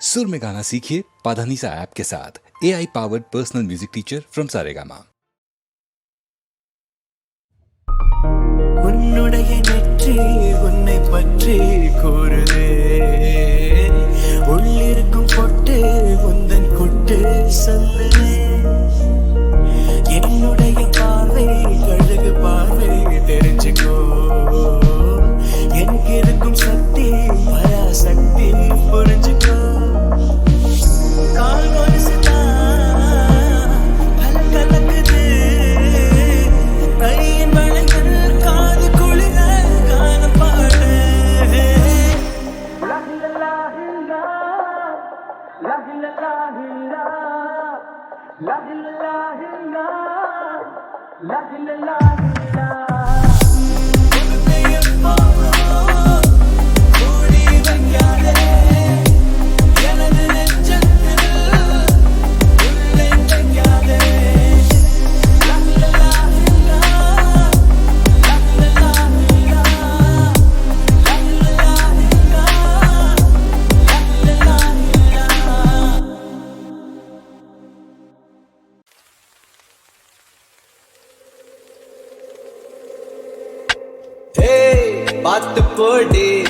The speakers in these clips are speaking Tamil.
सुर में गाना सीखिए पाधानीसा ऐप के साथ A I powered personal music teacher from Saregama உன்னுடைய நெற்றி உன்னை பற்றி கூறுதே உள்ளிருக்கும் பொட்டு உந்தன் கொட்டு சொல்லுதே ilaha illallah பார்த்து போடி.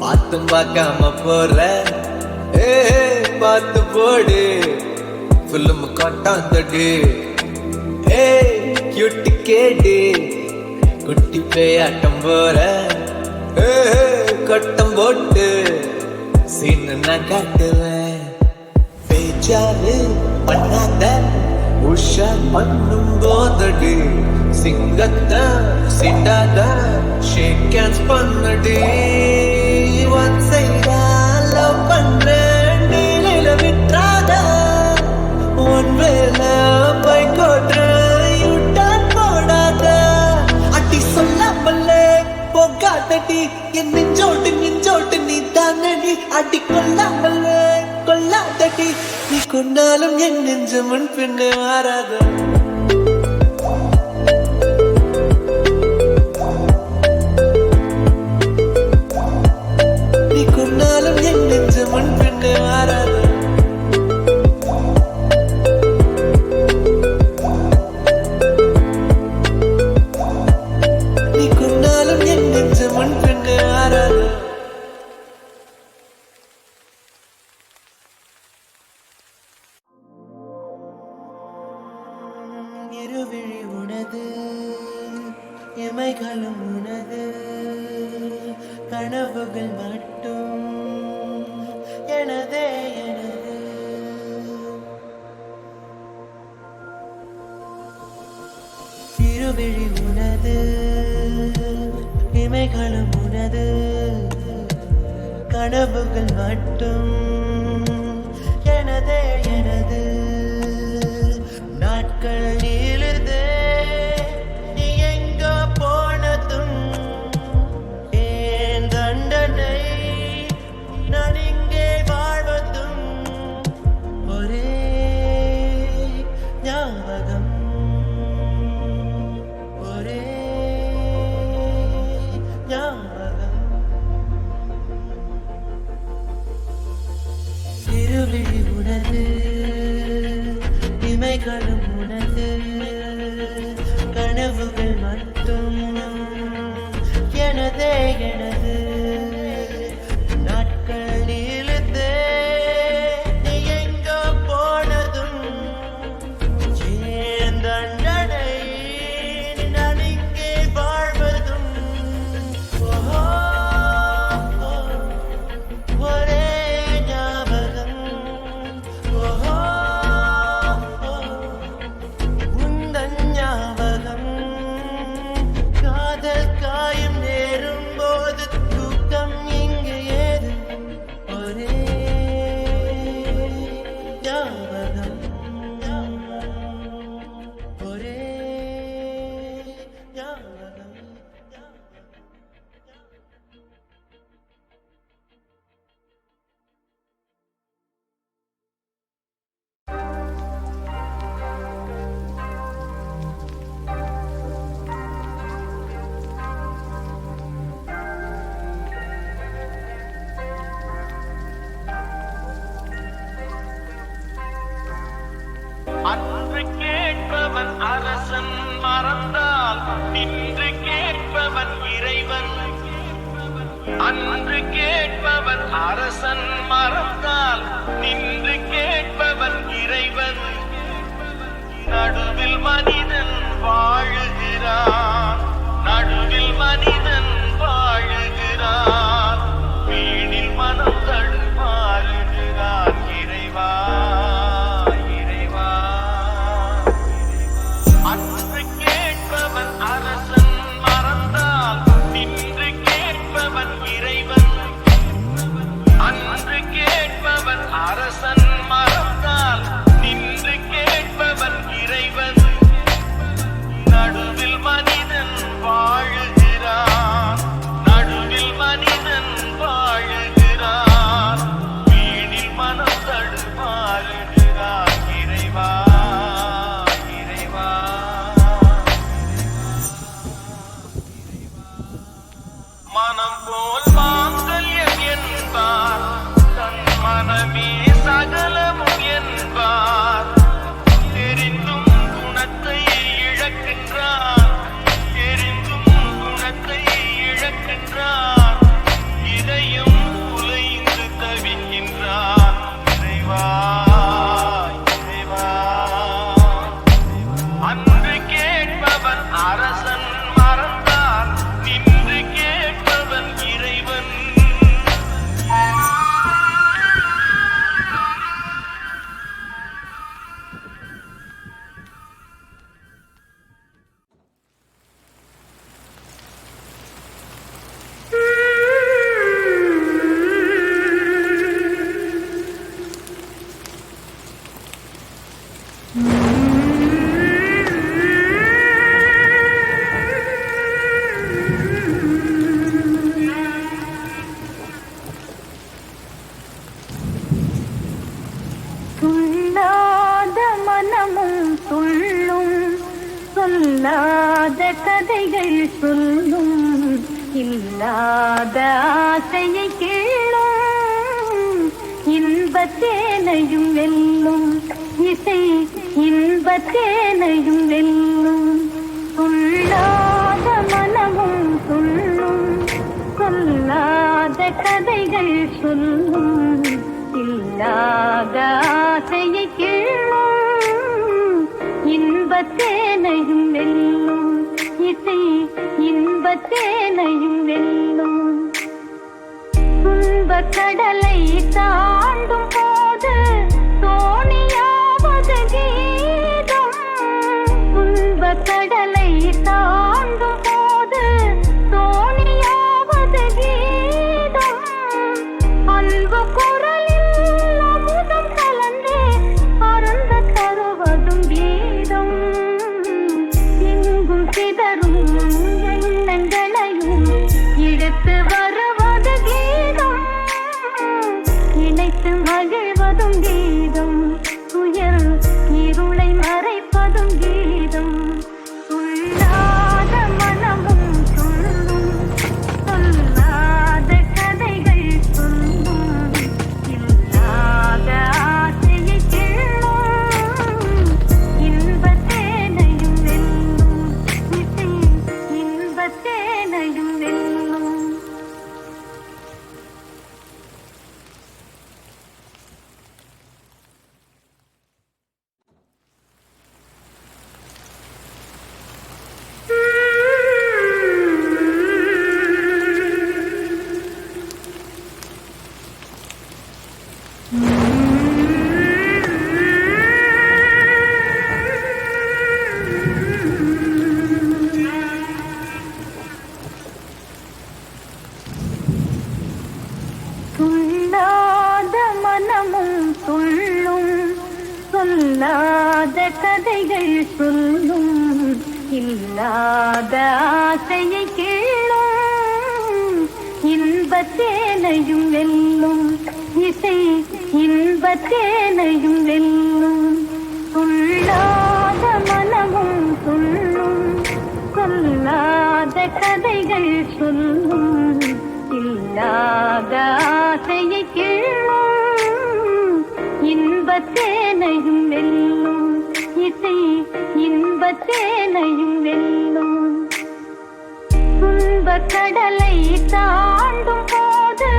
பார்த்தும் பார்க்காம போற. ஏ பார்த்து போடு. ஃபுல்லும் கொட்டாந்தடி. ஏ கியூட்டி கேடி. குட்டி பேயாட்டம் போற. ஏ கொட்டம் போட்டு. சீனு நான் காட்டுவேன். பேச்சாரு பண்ணாத. உஷா பண்ணும் போதடி சிங்கத்த சிண்டாத ஷேக் ஹேண்ட்ஸ் பண்ணடி ஒன் சைடா லவ் பண்றேன் நீல விட்றாத உன் வேல பைக் ஓட்டுறேன் யூட்டான் போடாத அடி சொல்லாமல்லே போகாதடி என் நெஞ்சோட்டு நெஞ்சோட்டு நீ தானடி அடி கொல்லாமல்லே கொல்லாதடி நீ கொண்டாலும் என் நெஞ்சு முன் பின்னே மாறாத வாழ்கிறார். அன்று கேட்பவன் அரசன் மரம் சொல்லாத கதைகள் சொல்லும் இல்லாத ஆசையை கேளும் இன்பத்தேனையும் வெல்லும் இசை இன்பத்தேனையும் வெல்லும். சொல்லாத மனமும் சொல்லும் சொல்லாத கதைகள் சொல்லும் இல்லாத ஆசையை கேளும். இன்பத்தேனையும் வெல்லும். இசை இன்பத்தேனையும் வெல்லும். துன்ப கடலை தாண்டும் போது தோணியாவது கீதம். துன்ப கடலை தா கதைகள் சொல்லும் இல்லாத ஆசையை கிள்ளும் இன்பத்தேனையும் வெல்லும் இசை இன்பத்தேனையும் வெல்லும் துன்ப கடலை தாண்டும் போது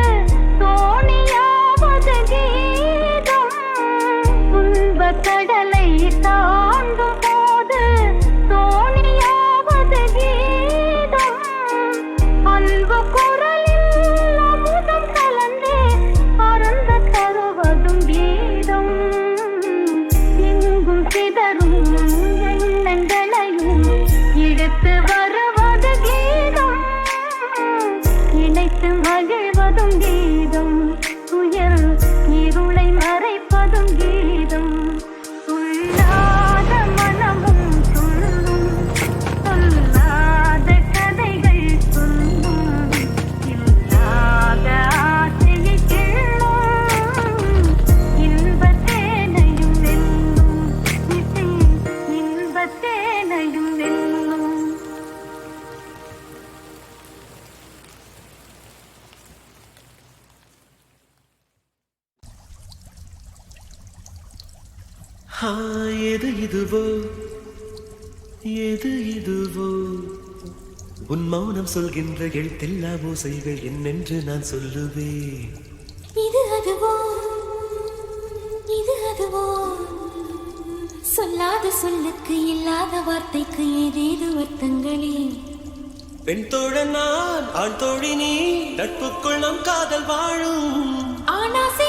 ஹா எது இதுவோ? எது இதுவோ? உன் மௌனம் சொல்கின்ற எழுத்தெல்லா ஓசைகள் என்னென்று நான் சொல்லுவேன். இது அதுவோ? இது அதுவோ? சொல்லாத சொல்லுக்கு இல்லாத வார்த்தைக்கு ஏதேது வருத்தங்களே பெண் தோழ நான் ஆண் தோழி நீ நட்புக்குள் நம் காதல் வாழும். ஆனாசை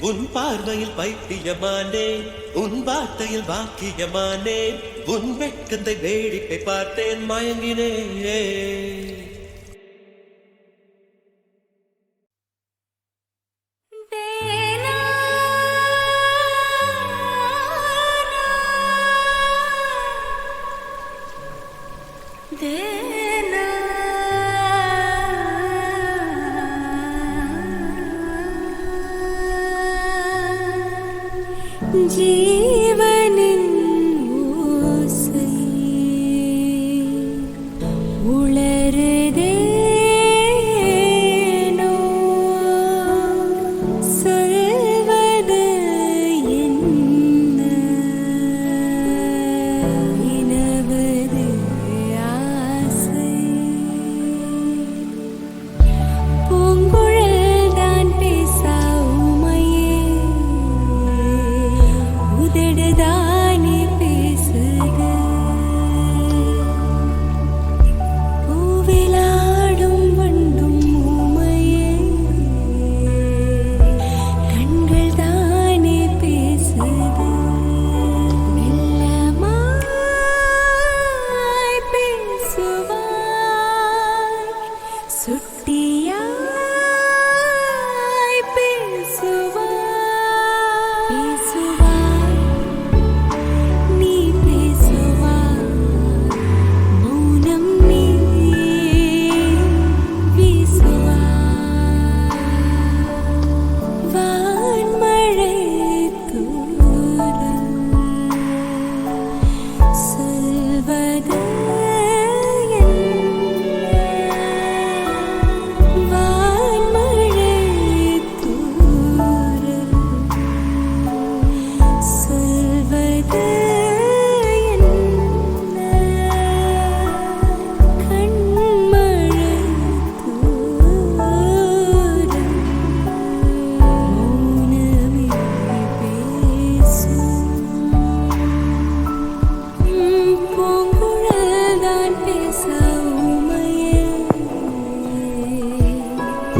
உன் பார்வையில் பைத்தியமானே. உன் வார்த்தையில் வாக்கியமானே. உன் வெட்கந்தை வேடிக்கை பார்த்தேன் மயங்கினே जी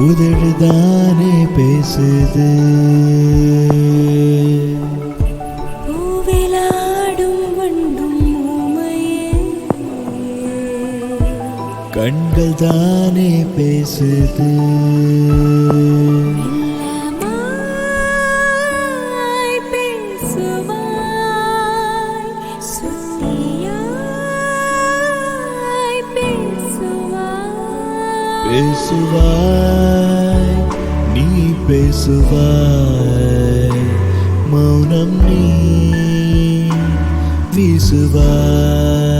உதழுதானே பேசுது. கண்கள் தானே பேசுது. பேசுவாய் மௌனம் நீ வீசுவாய்.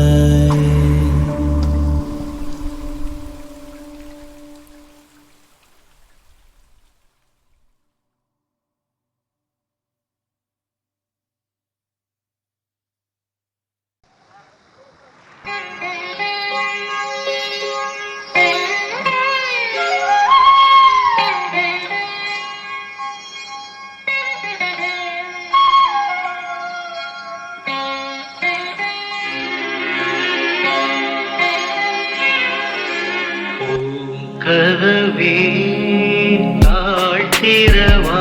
கதவே தாழ்த்திரவா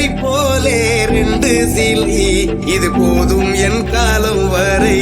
நம்மை போலே ரெண்டு சிலி இது போதும் என் காலம் வரை.